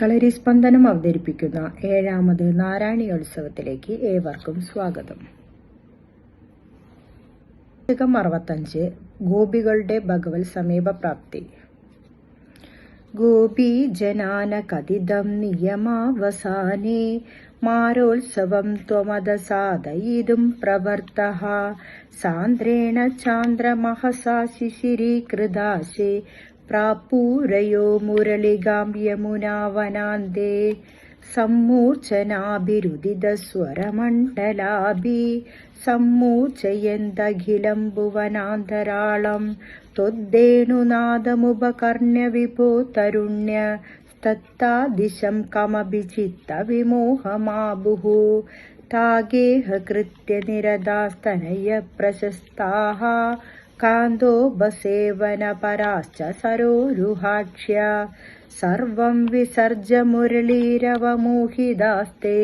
കളരി സ്പന്ദനം അവതരിപ്പിക്കുന്ന ഏഴാമത് നാരായണീയോത്സവത്തിലേക്ക് ഏവർക്കും സ്വാഗതം. അറുപത്തഞ്ച് ഗോപികളുടെ ഭഗവത് സമീപപ്രാപ്തി. ഗോപി ജനാന കഥിതം നിയമാവസാനേ മാരോത്സവം ത്വമദസാദയിതും പ്രവർത്ത സാന്ദ്രേണ ചാന്ദ്രമഹസാ ശിശിരീകൃതാശേ प्रापूरयो मुरलिगां यमुनावनान्ते सम्मूर्छनाभिरुदितस्वरमण्डलाभि सम्मूर्छयन्दखिलं भुवनान्तराळं त्वद्देणुनादमुपकर्ण्य विभो तरुण्य तत्तादिशं कमभिचित्तविमोहमाबुः तागेह कृत्यनिरदास्तनयः प्रशस्ताः कान्दो बसेवनपराश्च सरोरुहाक्ष्य सर्वं विसर्ज मुरलीरवमोहिदास्ते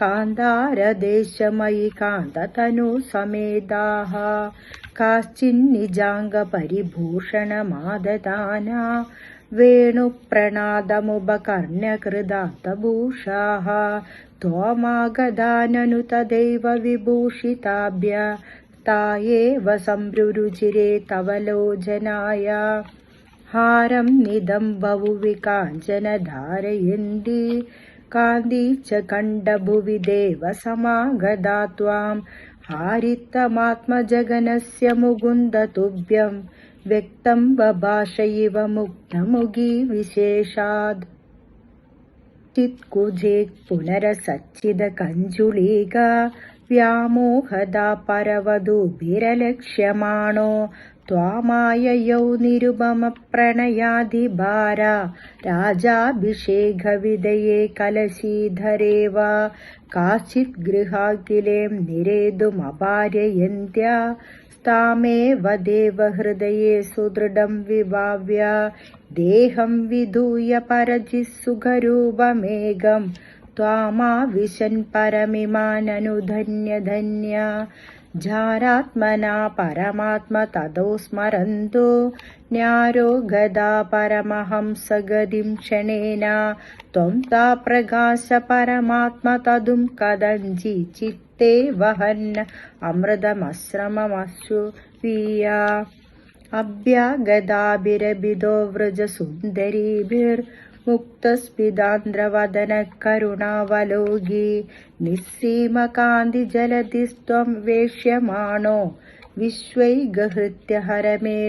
कान्तारदेशमयि कान्ततनुसमेदाः काश्चिन्निजाङ्गपरिभूषणमाददाना वेणुप्रणादमुपकर्ण्यकृदात्तभूषाः त्वमागदाननु तदैव विभूषिताभ्य ता एव संरुरुचिरे तव लोचनाया हारं निदं बहुविकाञ्चन धारयन्ती कान्दी च कण्डभुविदेव समागदा त्वां हारित्तमात्मजगनस्य मुकुन्दतुभ्यं। व्यक्तं बभाषैव मुग्धमुगी विशेषाद्कुजे पुनरसच्चिदकञ्जुलीगा വ്യാമോഹത പരവധൂഭിരലക്ഷ്യമാണോ ത്വാമായയൗ നിരുപമ പ്രണയാധിഭാര രാജാഭിഷേകവിധയെ കലശീധരേവ. കാശ്ചിത് ഗൃഹാഖിലേം നിരേതുമപാരയന്ത്യ താമേവ ദേവഹൃദയേ സുദൃഢം വിഭാവ്യ. ദേഹം വിധൂയ പരജിസുഖരൂപമേകം त्वामाविशन् परमिमाननुधन्य धन्य झारात्मना परमात्म ततो स्मरन्तु न्यारोगदा परमहंसगतिं क्षणेन त्वं ता प्रकाश परमात्म तदुं कदञ्चि चित्ते वहन् अमृतमश्रममश्रु वीया अभ्यागदाभिरभिदो മുക്തസ്മിതാന്ത്രവദനക്കരുണാവലോകി നിസ്സീമകാന്തി ജലധിസ്ത്വം വേക്ഷ്യമാണോ വിശ്വൈകഹൃത്യ ഹരമേ